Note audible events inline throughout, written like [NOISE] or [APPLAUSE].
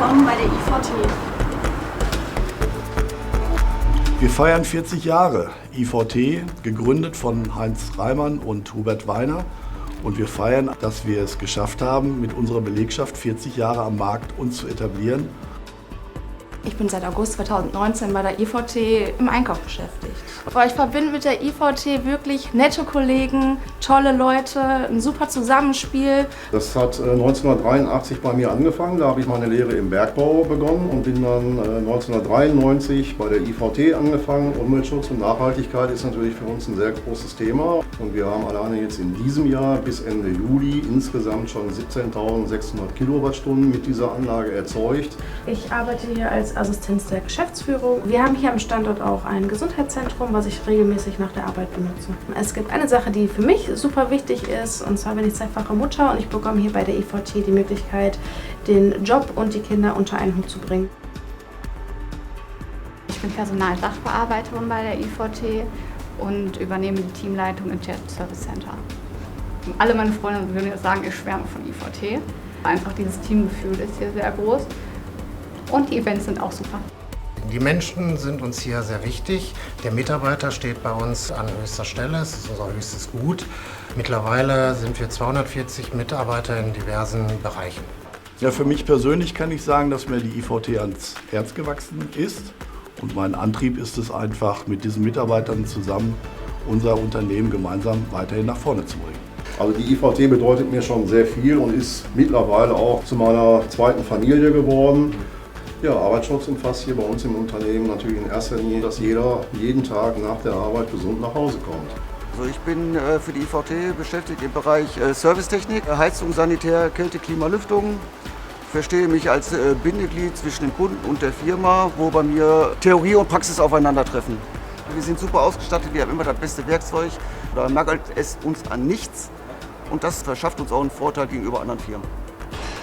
willkommen bei der IVT. Wir feiern 40 Jahre IVT, gegründet von Heinz Reimann und Hubert Weiner. Und wir feiern, dass wir es geschafft haben, mit unserer Belegschaft 40 Jahre am Markt uns zu etablieren. Ich bin seit August 2019 bei der IVT im Einkauf beschäftigt. Ich verbinde mit der IVT wirklich nette Kollegen, tolle Leute, ein super Zusammenspiel. Das hat 1983 äh, bei mir angefangen. Da habe ich meine Lehre im Bergbau begonnen und bin dann 1993 äh, bei der IVT angefangen. Umweltschutz und Nachhaltigkeit ist natürlich für uns ein sehr großes Thema. Und wir haben alleine jetzt in diesem Jahr bis Ende Juli insgesamt schon 17.600 Kilowattstunden mit dieser Anlage erzeugt. Ich arbeite hier als Assistenz der Geschäftsführung. Wir haben hier am Standort auch ein Gesundheitszentrum was ich regelmäßig nach der Arbeit benutze. Es gibt eine Sache, die für mich super wichtig ist, und zwar bin ich zweifache Mutter und ich bekomme hier bei der IVT die Möglichkeit, den Job und die Kinder unter einen Hut zu bringen. Ich bin Personalsachbearbeiterin bei der IVT und übernehme die Teamleitung im Chat Service Center. Alle meine Freunde würden jetzt sagen, ich schwärme von IVT. Einfach dieses Teamgefühl ist hier sehr groß und die Events sind auch super. Die Menschen sind uns hier sehr wichtig. Der Mitarbeiter steht bei uns an höchster Stelle. Es ist unser höchstes Gut. Mittlerweile sind wir 240 Mitarbeiter in diversen Bereichen. Ja, für mich persönlich kann ich sagen, dass mir die IVT ans Herz gewachsen ist. Und mein Antrieb ist es einfach, mit diesen Mitarbeitern zusammen unser Unternehmen gemeinsam weiterhin nach vorne zu bringen. Also die IVT bedeutet mir schon sehr viel und ist mittlerweile auch zu meiner zweiten Familie geworden. Ja, Arbeitsschutz umfasst hier bei uns im Unternehmen natürlich in erster Linie, dass jeder jeden Tag nach der Arbeit gesund nach Hause kommt. Also ich bin äh, für die IVT beschäftigt im Bereich äh, Servicetechnik, Heizung, Sanitär, Kälte, Klima, Lüftung. Ich verstehe mich als äh, Bindeglied zwischen dem Kunden und der Firma, wo bei mir Theorie und Praxis aufeinandertreffen. Wir sind super ausgestattet, wir haben immer das beste Werkzeug. Da nagelt es uns an nichts und das verschafft uns auch einen Vorteil gegenüber anderen Firmen.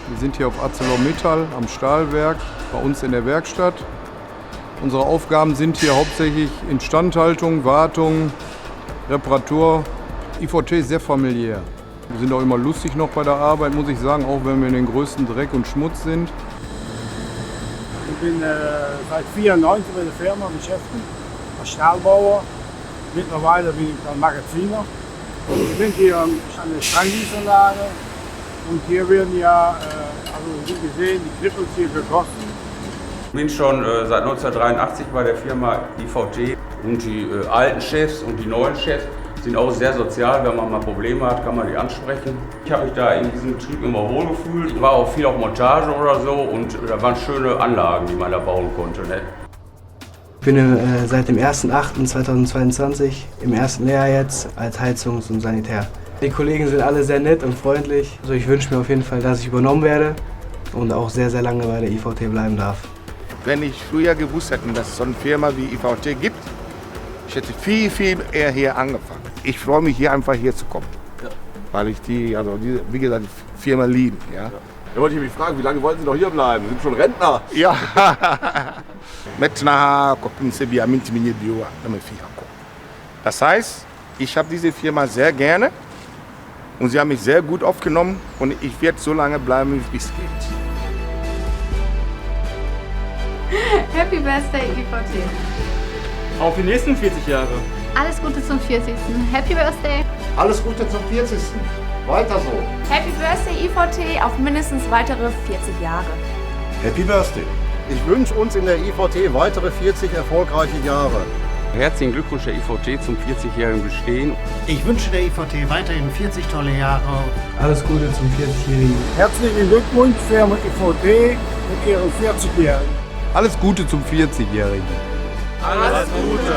Wir sind hier auf ArcelorMittal am Stahlwerk, bei uns in der Werkstatt. Unsere Aufgaben sind hier hauptsächlich Instandhaltung, Wartung, Reparatur. IVT ist sehr familiär. Wir sind auch immer lustig noch bei der Arbeit, muss ich sagen, auch wenn wir in den größten Dreck und Schmutz sind. Ich bin äh, seit 1994 bei der Firma beschäftigt, als Stahlbauer. Mittlerweile bin ich dann Magaziner. Ich bin hier an der Strangiesanlage und hier werden ja, äh, also wie gesehen, die Knippels hier gegossen. Ich bin schon äh, seit 1983 bei der Firma IVT und die äh, alten Chefs und die neuen Chefs sind auch sehr sozial. Wenn man mal Probleme hat, kann man die ansprechen. Ich habe mich da in diesem Betrieb immer wohl gefühlt. Ich war auch viel auf Montage oder so und da waren schöne Anlagen, die man da bauen konnte. Ne? Ich bin äh, seit dem 1.8.2022 im ersten Lehrjahr jetzt als Heizungs- und Sanitär. Die Kollegen sind alle sehr nett und freundlich. Also ich wünsche mir auf jeden Fall, dass ich übernommen werde und auch sehr, sehr lange bei der IVT bleiben darf. Wenn ich früher gewusst hätte, dass es so eine Firma wie IVT gibt, ich hätte viel, viel eher hier angefangen. Ich freue mich hier einfach hier zu kommen. Ja. Weil ich die, also die, wie gesagt, die Firma liebe. Ja. Ja. Da wollte ich mich fragen, wie lange wollen Sie noch hier bleiben? Sie sind schon Rentner. Ja. [LAUGHS] Das heißt, ich habe diese Firma sehr gerne und sie haben mich sehr gut aufgenommen und ich werde so lange bleiben, wie es geht. [LAUGHS] Happy Birthday, IVT. Auf die nächsten 40 Jahre. Alles Gute zum 40. Happy Birthday. Alles Gute zum 40. Weiter so. Happy Birthday, IVT, auf mindestens weitere 40 Jahre. Happy Birthday. Ich wünsche uns in der IVT weitere 40 erfolgreiche Jahre. Herzlichen Glückwunsch der IVT zum 40-jährigen Bestehen. Ich wünsche der IVT weiterhin 40 tolle Jahre. Alles Gute zum 40-jährigen. Herzlichen Glückwunsch Firma IVT mit ihrem 40-jährigen. Alles Gute zum 40-jährigen. Alles Gute.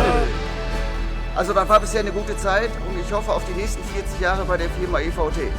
Also dann war bisher eine gute Zeit und ich hoffe auf die nächsten 40 Jahre bei der Firma IVT.